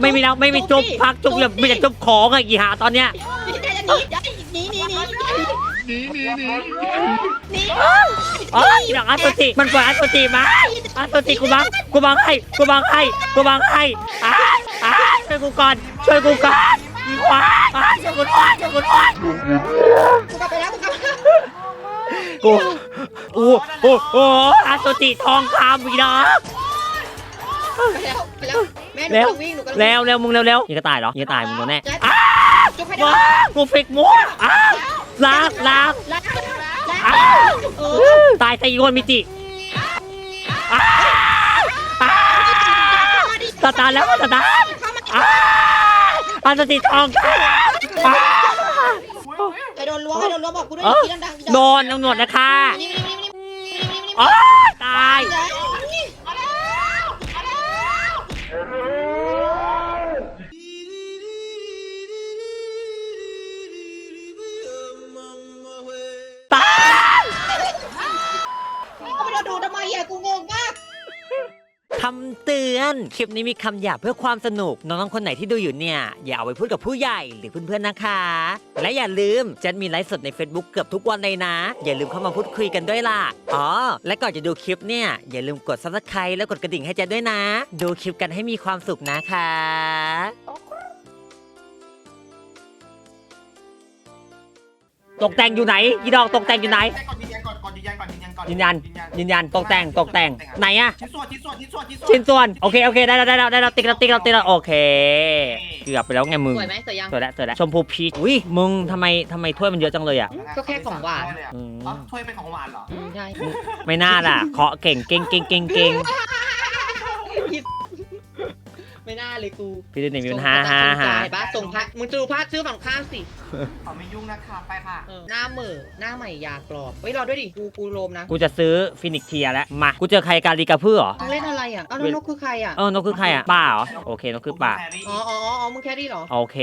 ไม่มีแล้วไม่มีจุบพักจุบแบบไม่อยากจุบของอะกี่หาตอนเนี้ยนี่จะหนีจะหนีหนีหนีหนีหนีหนีหนีเอ้ยอยากอัตติมันปล่อยอัตติมาอัตติกูบังกูบังให้กูบังให้กูบังให้อ่าอ่าช่วยกูก่อนช่วยกูก่อนอีขวาอ่าช่วยกูด้วยช่วยกูด้วยกูกลับไปแล้วกูกลับกูโอ้โอ้โอ้อัตติทองคำอีกนะไป แล้วไปแล้วแม่หนูแล้วกำลังวิ่งหนูกำลังแล้วแล้วมึงเร็วเร็วยิงกระต่ายเหรอยิงกระต่ายมึงโดนแน่แจ๊คอ้าจุ๊บให้ได้ว้ากูฟิกมัวอ้าลากลากแล้วแล้วอ้าเออตายใส่อีกคนมิจิอ้าอ้าสตาร์ทแล้วสตาร์ทเข้ามาอ้าอันติทองคำอ้าไปโดนล้วงไปโดนล้วงบอกกูด้วยเออที่ดังๆโดนตำรวจนะคะนี่นี่นี่นี่นี่นี่นี่อ้าตายแจ๊คนี่ อะกูงงมากคำเตือน คลิปนี้มีคำหยาบเพื่อความสนุก น้องๆคนไหนที่ดูอยู่เนี่ย อย่าเอาไปพูดกับผู้ใหญ่หรือเพื่อนๆนะคะ และอย่าลืมจันมีไลฟ์สดใน Facebook เกือบทุกวันเลยนะ อย่าลืมเข้ามาพูดคุยกันด้วยล่ะ อ๋อ และก่อนจะดูคลิปเนี่ย อย่าลืมกด subscribe แล้วกดกระดิ่งให้แจันด้วยนะ ดูคลิปกันให้มีความสุขนะคะ ตกแต่งอยู่ไหนยีดอกตกแต่งอยู่ไหนก่อนยืนยันก่อนก่อนยืนยันก่อนยืนยัน ก่อนยืนยัน ยืนยันตกแต่งตกแต่งไหนอะชิ้นส่วนชิ้นส่วนชิ้นส่วนชิ้นส่วนชิ้นส่วนโอเคโอเคได้แล้วได้แล้วได้แล้วติ๊กแล้วติ๊กแล้วติ๊กแล้วโอเค เกือบไปแล้วไงมึงสวยไหมสวยยังสวยแล้วสวยแล้วชมพูพีชอุ้ยมึงทำไมทำไมถ้วยมันเยอะจังเลยอะก็แค่ของหวานอืมอ๋อถ้วยเป็นของหวานเหรออืมใช่ไม่น่าล่ะเคาะเก่งเก่งเก่งเก่งเก่ง ไม่น่าเลยกูพี่ดูหนึ่งมีปัญหาฮ่าฮ่าส่งพระส่งพระมึงจะดูพระซื้อฝั่งข้างสิขอไม่ยุ่งนะคะไปค่ะเออหน้าเหม่อหน้าใหม่ยากรอบเฮ้ยรอด้วยดิกูกูโลมนะกูจะซื้อฟินิกเทียแล้วมากูเจอใครการีกาพื่อเหรอมึงเล่นอะไรอะเอ้าแล้วนกคือใครอะเออนกคือใครอะป้าเหรอโอเคนกคือป้าอ๋ออ๋ออ๋อมึงแค่นี้เหรอโอเค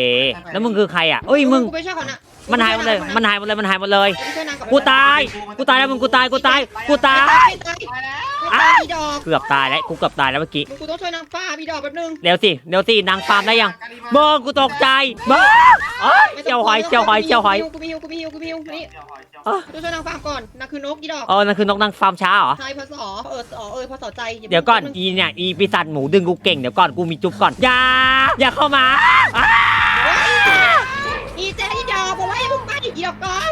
แล้วมึงคือใครอะเอ้ยมึงกูไม่ชอบเขานะมันหายหมดเลยมันหายหมดเลยมันหายหมดเลยกูไม่ช่วยนางบกูตายกูตายแล้วมึงกูตายกูตายกูตาย ตายตายไปแล้ว ตายพี่ดอกเกือบตายแล้วกูเกือบตายแล้วเมื่อกี้ มึงกูต้องช่วยนางฟ้าพี่ดอกแป๊บนึงเร็วสิ เร็วสิ นางฟาร์มได้ยังเบิงกูตกใจเบิงเอ้ยเจียวหอย เจียวหอย เจียวหอย กูมีฮิวกูมีฮิวกูมีฮิวนี่เดี๋ยวหอยเดี๋ยวเอ้อกูช่วยนางฟ้าก่อนนางคือนกพี่ดอกเออนั่นคือนกนางฟาร์มช้าเหรอ ใช่พศเออเออเออพศใจเดี๋ยวก่อน อีเนี่ย อีปีศาจหมูดึงกูเก่ง เดี๋ยวก่อน กูมีจุ๊บก่อน อย่า อย่าเข้ามาอ้าอีเจ๊อีดอกบอกว่าให้มึงไปอีดอกก่อน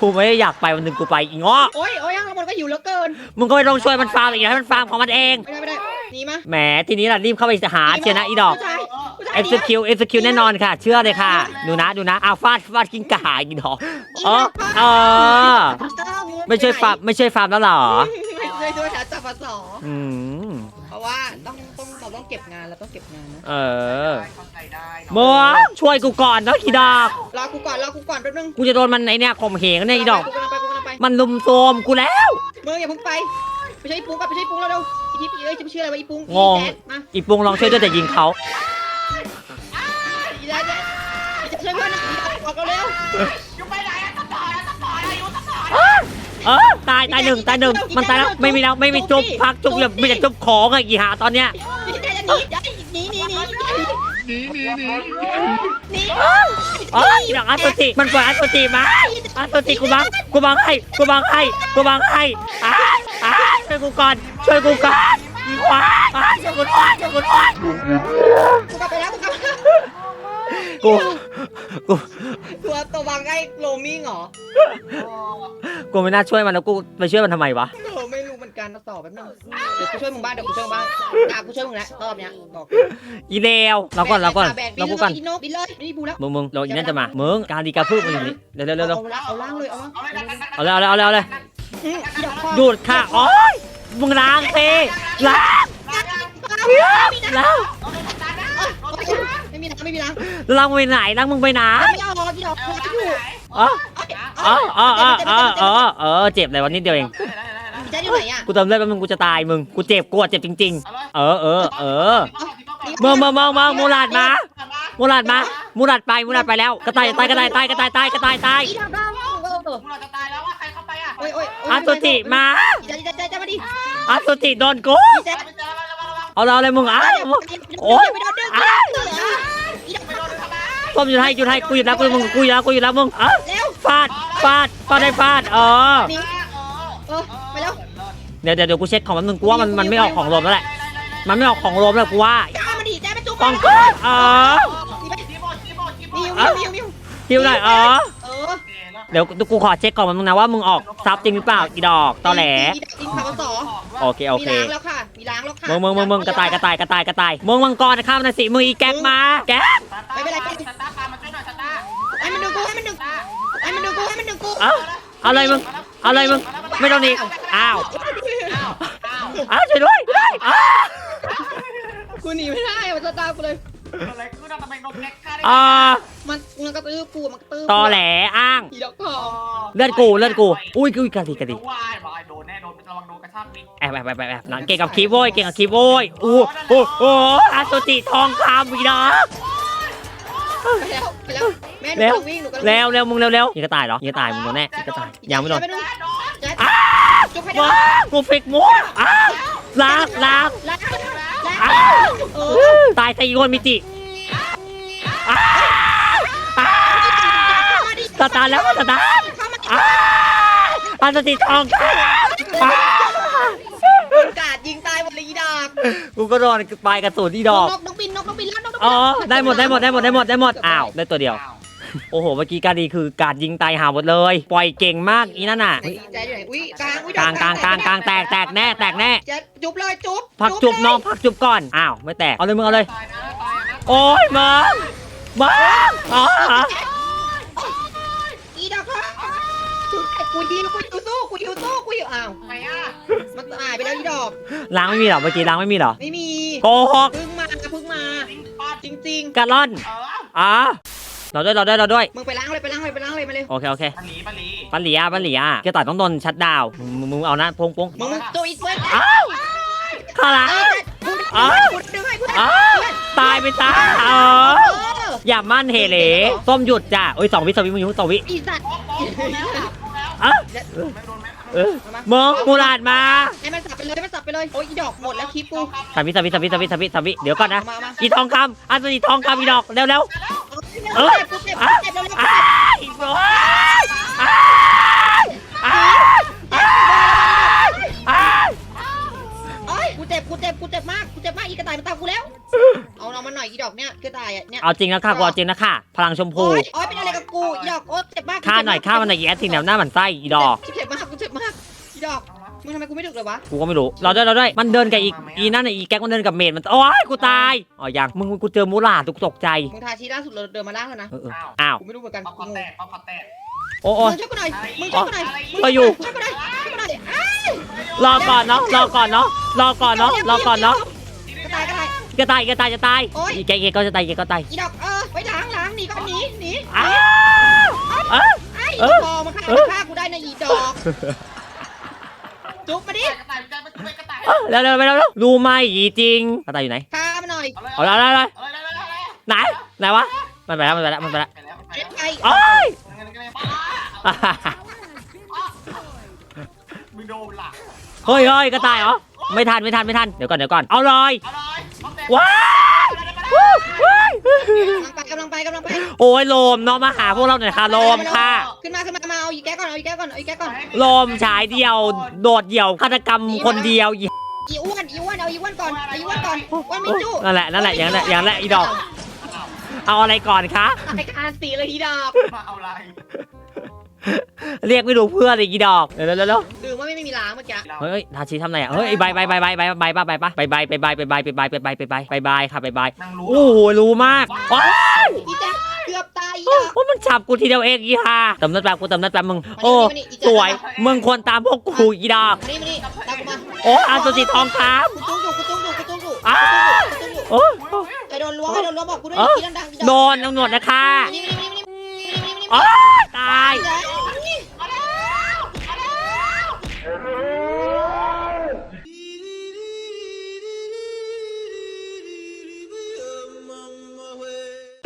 กูไม่ได้อยากไปวันหนึ่งกูไปอีง้อโอ้ยโอ้ยข้างบนก็หิวเหลือเกิน มึงก็ไม่ต้องช่วยมันฟาร์มอีกนะให้มันฟาร์มของมันเอง ไม่ได้ไม่ได้หนีมาแหมทีนี้ล่ะรีบเข้าไปหาเชียร์นะอีดอก ผู้ชายผู้ชายเอ็กซ์คิวเอ็กซ์คิวแน่นอนค่ะ เชื่อเลยค่ะ ดูนะดูนะอ้าวฟาดฟาดกินกระหายอีดอกเออเออไม่ช่วยฟาร์มไม่ช่วยฟาร์มแล้วเหรอไม่ช่วยด้วยนะจับพศอืมเพราะว่าต้องต้องเราต้องเก็บงานเราต้องเก็บงานนะ เออ เข้าใจได้มึงช่วยกูก่อนนะอีดอกรอกูก่อนรอกูก่อนแป๊บนึงกูจะโดนมันไอเนี่ยข่มเหงเนี่ยอีดอก กูกำลังไปกูกำลังไปมันลุมโซมกูแล้ว มึงอย่าเพิ่งไปไปใช้ปุ้งกับไปใช้ปุ้งแล้วเร็วอีทิพย์เอ้ยจะไปเชื่ออะไรวะอีปุ้งงง อีแจ๊ดมาอีปุงลองช่วยด้วยแต่ยิงเขาอีแจ๊ดเนี่ยจะช่วยเพื่อนนะออกเร็วอยู่ไปไหนอะสปอร์ตอะสปอร์ตอะอยู่สปอร์ตเออตายตายหนึ่งตายหนึ่งมันตายแล้วไม่มีแล้วไม่มีจุบพักจุบแบบไม่อยากจุบของอะกี่หาตอนเนี้ย อีแจ๊ดจะหนีจะหนีหนีหนีหนี หนีหนีหนีเอ้ยอยากอัตติมันปล่อยอัตติมาอัตติกูบังกูบังให้กูบังให้กูบังให้อ่าอ่าช่วยกูก่อนช่วยกูก่อนอีขวาอ่าช่วยกูด้วยช่วยกูด้วยกูกลับไปแล้วกูกลับกูกูตัวตัววางไอ้โลมิ่งเหรอกูไม่น่าช่วยมันแล้วกูไปช่วยมันทำไมวะเออไม่รู้เหมือน กันต่อแป๊บนึงเดี๋ยวกูช่วยมึงบ้านเดี๋ยวกูช่วยมึงบ้านอะกูช่วยมึงแล้วรอบเนี้ยบอกอีเลวเราก่อนเราก่อนแบกเรากูก่อนบินเลยบินเลยนี่บูแล้วมึงมึงเราอีนั่นจะมามึงการดีกาพึ่งมันอย่างนี้เร็วเร็วเร็วเร็วเอาละเอาล่างเลยเอาล่างเอาเลยเอาเลยเอาเลยเอาเลยเอาเลยอืมอีดอกคอดูดค่ะโอ๊ยมึงล้างเทล้างล้างเอาเลยทำตาได้ไม่มีน้ำไม่มีน้ำล้างมึงไปไหนล้างมึงไปไหนไม่เอาอีดอกคออยู่อ๋ออ๋ออ๋ออ๋ออ๋ออ๋อเออเจ็บเลยวันนิดเดียวเอง อีแจ๊ดอยู่ไหนอะกูเติมเลือดแป๊บนึงกูจะตายมึง กูเจ็บกูอะเจ็บจริงๆเออเออเออ เมื่เมืองเมืองเมืองเมืองมูลาดมา มูลาดมา มูลาดไปมูลาดไปแล้ว กระต่ายตายกระต่ายตายกระต่ายตายกระต่ายตายอีดอกดาวเออเออเราจะตายแล้วว่าใครเข้าไปอะโอ้ยโอ้ยอาตุติมาอีแจ๊ดอีแจ๊ดอีแจ๊ดมาดิอาตุติโดนกูอีแจ๊ดไปเจอแล้วระวังระวังเอาเราเลยมึงอะโอ้ยไม่โดนดึงส้มหยุดให้หยุดให้กูหยุดแล้วกูมึงกูหยุดแล้วกูหยุดแล้วมึงอะเร็วฟาดฟาดฟาดได้ฟาดเออนี่ เออไปแล้วเดี๋ยวเดี๋ยวเดี๋ยวกูเช็คของมันมึงกูว่ามันมันไม่ออกของลมแล้วแหละมันไม่ออกของลมแล้วกูว่าจ้ามาดิจ้าไปจุ๊บป้องกันเออนี่ไปจีโบจีโบจีโบมิวอะมิวมิวมิวฮิวหน่อยเออเออเดี๋ยวกูขอเช็คก่อนมันมึงนะว่ามึงออกซับจริงหรือเปล่าอีดอกตอแหลจริงค่ะปสอโอเคโอมีเคล้างแล้วค่ะมีล้างแล้วค่ะมึงมึงมึงมึงกระต่ายกระต่ายกระต่ายกระต่ายมึงมังกรนะครับนะสิมึงอีแก๊กมาแก๊กไม่เป็นไรสตาร์ปามาช่วยหน่อยสตาร์ให้มันดูกูให้มันดูกูให้มันดูกูให้มันดูกูเอ้าเอาเลยมึง เอาเลยมึงไม่ต้องหนีอ้าวอ้าวอ้าวอ้าวช่วยด้วยอ้าวกูหนีไม่ได้มันจะตามกูเลย อะไรคือทำไมโดนแก๊กฆ่าได้อ่ามันมันกระตือกูมันกระตือตอแหลอ้างอีดอกทองเลือดกูเลือดกูอุ้ยอุ้ยกระดิกกระดิกวายวายโดนแน่โดนระวังโดนกระชากมิดแอบแอบแอบแอบแอบหลังเก่งกับคีย์โว้ยเก่งกับคีย์โว้ยโอ้โอ้โอ้อาสุติทองคำอีดอก ไปแล้วไปแล้วแม่หนูเร็วกำลังวิ่งหนูกำลังเร็วเร็วมึงเร็วเร็วยิงกระต่ายเหรอยิงกระต่ายมึงโดนแน่ยิงกระต่ายยังไม่โดนไปดูโดนแจ๊ดอ้าจุ๊บให้ได้ว้ากูฟิกมัวอ้าวล้างล้างล้างล้างอ้าวเออตายใส่อีกคนมิจิอ้าวอ้าวสตาร์ทแล้วสตาร์ทเข้ามาอ้าวอาสุติทองคำอ้าวกาดยิงตายหมดเลยอีดอกกูก็โดนปลายกระสุนที่ดอกนกนก อ๋อได้หมดได้หมดได้หมดได้หมดได้หมดอ้าวได้ตัวเดียว โอ้โหเมื่อกี้การดีคือการยิงตายหาหมดเลย ปล่อยเก่งมากอีนั่นน่ะไหนแจ๊ดอยู่ไหนอุ้ยกลางอุ้ยกลางกลางกลางกลางแตกแตกแน่แตกแน่แจ๊ดจุ๊บเลยจุ๊บพักจุบเลยน้องพักจุบก่อนอ้าวไม่แตกเอาเลยมึงเอาเลยตายนะตายนะโอ้ยมึงมึงอ๋ออีดอกค่ะ กูยิงกูยิวสู้กูยิวสู้กูยิวอ้าวไหนอะมันตายไปแล้วอีดอก ล้างไม่มีเหรอเมื่อกี้ล้างไม่มีเหรอไม่มีโกหกเพึ่งมาเพึ่งมาจริงป้าจริงกะล่อนเอออ๋อเราด้วยเราด้วยเราด้วยๆมึงไปล้างเลยไปล้างเลยไปล้างเลยมาเลยโอเคโอเคปลีปลีปันเหลียปันเหลียแกต่อยต้องโดนชัดดาวน์มึงมึงเอานะพงพงมึงตัวอีกเว้ยอ้าวข้าละ เออกูอ้าวกูดึงให้กูดึงอ้าให้วตายไปซะอ๋อเอออย่ามั่นเฮเหลส้มหยุดจ้ะโอ้ยสองวิสองวิมึงอยู่สองวิอีสัตว์โอ้โหโดนแล้วโดนแล้ว อะเออมึงมูลาดมาให้มันสับไปเลยให้มันสับไปเลย โอ้ยอีดอกหมดแล้วคลิปกูสามวิสามวิสามวิสามวิสามวิสามวิเดี๋ยวก่อนนะ อีทองคำอันนี้ทองคำอีดอกเร็วเร็วเออกูเจ็บกูเจ็บเร็วๆอ้ายโอ้ยอ้ายอ้ายอ้ายโอ้ยกูเจ็บกูเจ็บกูเจ็บมากกู เจ็บมากอีกระต่ายมันตามกูแล้ว เอาเอามาหน่อยอีดอกเนี่ยกระต่ายอะเนี่ยเอาจริงแล้วค่ะกูเอาจริงนะค่ะ พลังชมพู โอ้ยโอ้ยเป็นอะไรกับกูอีดอกโอ้เจ็บมากฆ่าหน่อยฆ่ามันหน่อยอีแอดสิงแนวหน้ามันไส้อีดอก เจ็บมากกูเจ็บมากอีดอกมึงทำไมกูไม่ดึกเลยวะ กูก็ไม่รู้ เราด้วยเราด้วย มันเดินกับอีอีนั่นน่ะอีแก๊กมันเดินกับเมดมัน โอ้ยกูตาย อ๋อยัง มึงกูเจอมูลาดกูตกใจ มึงทาชีล่าสุดเราเดินมาล่างแล้วนะเออเอออ้าวอ้าว กูไม่รู้เหมือนกันป๊อปคกูอร์นงแตงกป๊อปคอร์นแตกโอ้โอ้มึงช่วยกูหน่อยมึงช่วยกูหน่อยก็อยู่ช่วยกูหน่อยช่วยกูหน่อยอ้ายรอก่อนเนาะ รอก่อนเนาะ รอก่อนเนาะ รอก่อนเนาะก ระต่ายกระต่ายจะตายจะตายจะตายโอ๊ย อีแกเกก็จะตายอีแกก็ตายอีดอกเออไปล้างล้างหนีก็หนีหนีอ้าวเอ้ยไอ้เออีอดอกมาฆ่าเออมาฆ่ากูได้นะอีดอก จุ๊บมาดิกระต่ายกระต่ายมันเป็นกระต่ายเอ้ยเร็วเร็วไปเร็วเร็วรู้ไหมอีจริงกระต่ายอยู่ไหนฆ่ามาหน่อยเอาละเอาละเอาละเอาเลยเอาเลยเอาเลยไหนไหนวะมันไปแล้วมันไปแล้วมันไปแล้วไปแล้วไปเจ็แล้วบไปโอ้ยงั้นก็เลยมึงโดนล่ะเฮ้ยเฮ้ยกระต่ายเหรอไม่ทันไม่ทันไม่ทันเดี๋ยวก่อนเดี๋ยวก่อนเอาเลยเอาเลยป๊อปแตก ว้ายวู้ว้ายกำลังไปกำลังไปกำลังไปโอ้ยโลมเนาะมาหาพวกเราหน่อยค่ะโลมค่ะขึ้นมาขึ้นมามาเอาอีแก้ก่อนเอาอีแก้ก่อนเอาอีแก้ก่อนโลมฉายเดียว โดดเดี่ยวฆาตกรรมคนเดียวอีอีอ้วนอีอ้วนเอาอีอ้วนก่อนเอาอีอ้วนก่อนอ้วนไม่จุนั่นแหละนั่นแหละอย่างนั้นแหละอย่างนั้นแหละอีดอก เอาอะไรก่อนคะรายการสีเลยอีดอกมาเอาอะไร เรียกไม่รู้เพื่อนเลยอีดอกเร็วเร็วเร็วเร็วลืมว่าไม่มีล้างเมื่อกี้เฮ้ยทาชิทำอะไรอะเฮ้ยใบใบใบใบใบใบป่ะใบป่ะใบใบใบใบใบใบใบใบใบใบใบใบใบใบค่ะใบใบนั่งรู้โอ้โหรู้มากว้ายอีแจ๊เกือบตายอีโอ้ดอกโหมันฉับกูทีเดียวเองอีห่าเติมเลือดแป๊บกูเติมเลือดแป๊บมึงโอ้มานี่มานี่อีแจ๊สวยมึงควรตามพวกกูอีดอกมานี่มานี่ตามกูมาโอ้อาสุจิทองคกูจุ้งอยู่กูจุ้งอยู่กูจุ้งอยู่อ้าวกูจุ้งอยู่ำโอ้ใครโดนล้วงใครโดนล้วงบอกกูด้วยเอออีดังๆอีดอกโดนตำรวจนะคะนี่นี่นี่นี่นี่นี่นี่โอ้ยตายนี่เอาแล้วเอาแล้ว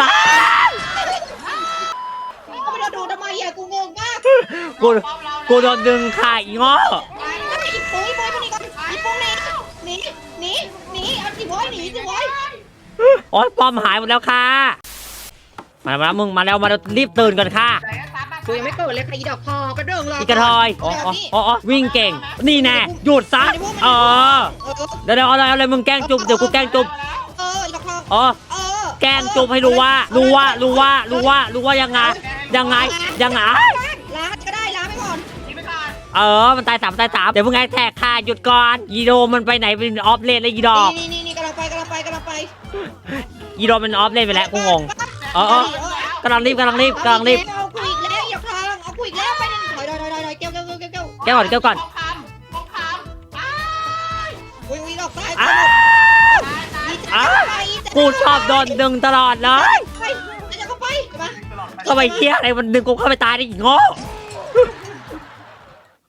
ตายก็ไม่ได้ดูทำไมอะกูงงมากกูกูโดนดึงค่ะอีง้ออีปุ้ยปุ้ยมานี่ก่อนอีปุ้ยหนีหนีหนีหนีเอาสิบอยหนีสิบอยโอ้ยปอมหายหมดแล้วค่ะ มาแล้วมึงมาแล้วมาแล้วรีบตื่นกันค่ะไหนตามมา กูยังไม่เกิดเลยค่ะอีดอกทองกระเด้งรออีกระทอยอ๋อแล้วอ๋อนี่อ๋ออ๋อวิ่งเก่ง นี่แน่หยุดซะเออเออเดี๋ยวเดี๋ยวเอาอะไรเอาอะไรมึงแกล้งจุบเดี๋ยวกูแกล้งจุบเอออีดอกทองอ๋อเออแกล้งจุบให้รู้ว่ารู้ว่ารู้ว่ารู้ว่ารู้ว่ายังไงยังไงยังไง ล้างก็ได้ล้างไปก่อนกินไปก่อนเออ มันตายสามตายสามเดี๋ยวมึงไงแท็กค่ะหยุดก่อนยีโดมันไปไหนเป็นออฟเลนแล้วยีดอกนี่นี่นี่กำลังไปกำลังไปกำลังไปยีโดมันออฟเลนไปแล้วกูงงเออเออกำลังรีบกำลังรีบกำลังรีบ เอ แก้วก่อนแก้วก่อน ทองคำทองคำอ้ายอุ้ยอุ้ยดอกตายอ้าตายอ้าไปกูชอบโดนดึงตลอดเลยไปจะเข้าไปมาตลอดไปก็ไปเที่ยอะไรมันดึงกูเข้าไปตายได้อีกโง่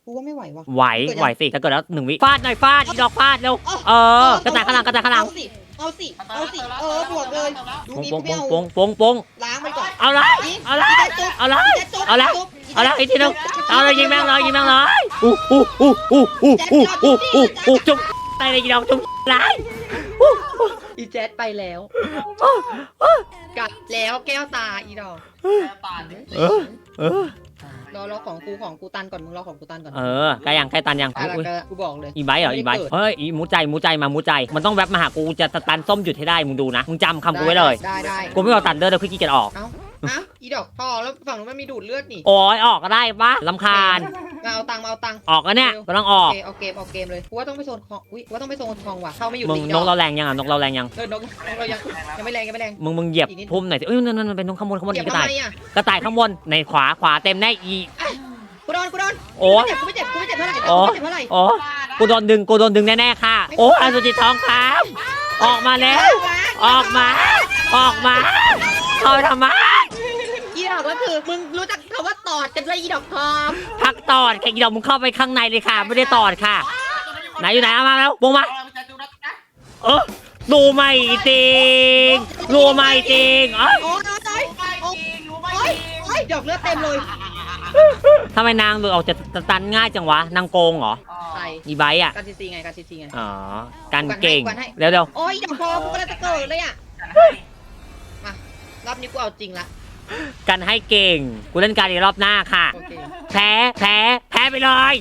กูว่าไม่ไหวว่ะไหวไหวสิถ้าเกิดแล้วหนึ่งวิฟาดหน่อยฟาดอีดอกฟาดเร็วเออกระต่ายข้างหลังกระต่ายข้างหลังเอาสิเอาสิเอาสิเออบวกเลยดูปงนี่ปงกูปไม่งเอาปงปงปงล้างมันก่อนเอาละเอาละเอาละเอาละเอาละอีกทีนึงเอาเลยยิงแม่งเลยยิงแม่งเลย อู้อู้อู้อู้อู้อู้อู้อู้อู้จุ๊บตายเลยอีดอกจุ๊บไรอีแจ๊ดไปแล้วกัดแล้วแก้วตาอีดอกปานเออเออรอรอของกูของกูตันก่อนมึงรอของกูตันก่อนเออใกล้ยังใกล้ตันยังกูบอกเลยอีไบเหรออีไบเฮ้ยอีมูใจมูใจมามูใจ มันต้องแวบมาหากูจะตันส้มหยุดให้ได้มึงดูนะมึงจำคำกูไว้เลย กูไม่เอาตันเดอร์เดี๋ยวขี้เกียจออก เอ้าอ้าวอีดอกพอแล้วฝั่งนู้นมันมีดูดเลือดนี่โอ้ยออกก็ได้ปะลำคาญ มาเอาตังค์มาเอาตังค์ออกก็เนี่ยกำลังออกโอเคเอาเกมเอาเกมเลยกูว่าต้องไปโซนคองอุ้ยกูว่าต้องไปโซนคองว่ะเข้าไม่อยู่มึงอีนกเราแรงยังอะนกเราแรงยัง เออนกนกเรายังยังไม่แรงยังไม่แรง มึงมึงเหยียบอีกนิด พุ่มหน่อยสิเอ้ยนั่นนั่นนั่นเป็นนกข้างบนข้างบนเหยียบอีกระทำต่ายไมอะกระต่ายข้างบนในขวาขวาเต็มแน่อี กูโดนกูโดนโอ้ กูไม่เจ็บกูไม่เจ็บกูไม่เจ็บเท่าไหร่โอ้กูไม่เจ็บเท่าไหร่ โอ้กูโดนดึงกูโดนดึงแน่ๆค่ะ โอ้อสุจิตทองครับออกมาแล้ว ออกมา ออกมาเอาทำไมอีดอ กก็คือมึงรู้จักคำว่าตอดกันเลยอีดอกทองพักตอดแค่อีดอกมึงเข้าไปข้างในเลยค่ะ ไม่ได้ตอดค่ะ ไหนอยู่ไหนเอามาแล้ววงมา เอาจะดูนะนะเออดูไม่จริงดูไม่จริงเอ้ยโอ้ยตายรู้ไม่จริงรู้ไม่โอ้จยริงโอ้ยดอกเลือดเต็มเลยทำไมนางดูออกจะตันง่ายจังวะ นางโกงเหรอใส่อีไบท์อะ การซีซีไงการซีซีไง อ๋อ การเก่ง กวนให้ เร็วเร็วโอ้ยดอกทองกูกำลังจะเกิดเลยอะมารอบนี้กูเอาจริงละๆ กันให้เก่ง กูเล่นการอีกรอบหน้าค่ะ โอเค แพ้ แพ้ แพ้ไปเลย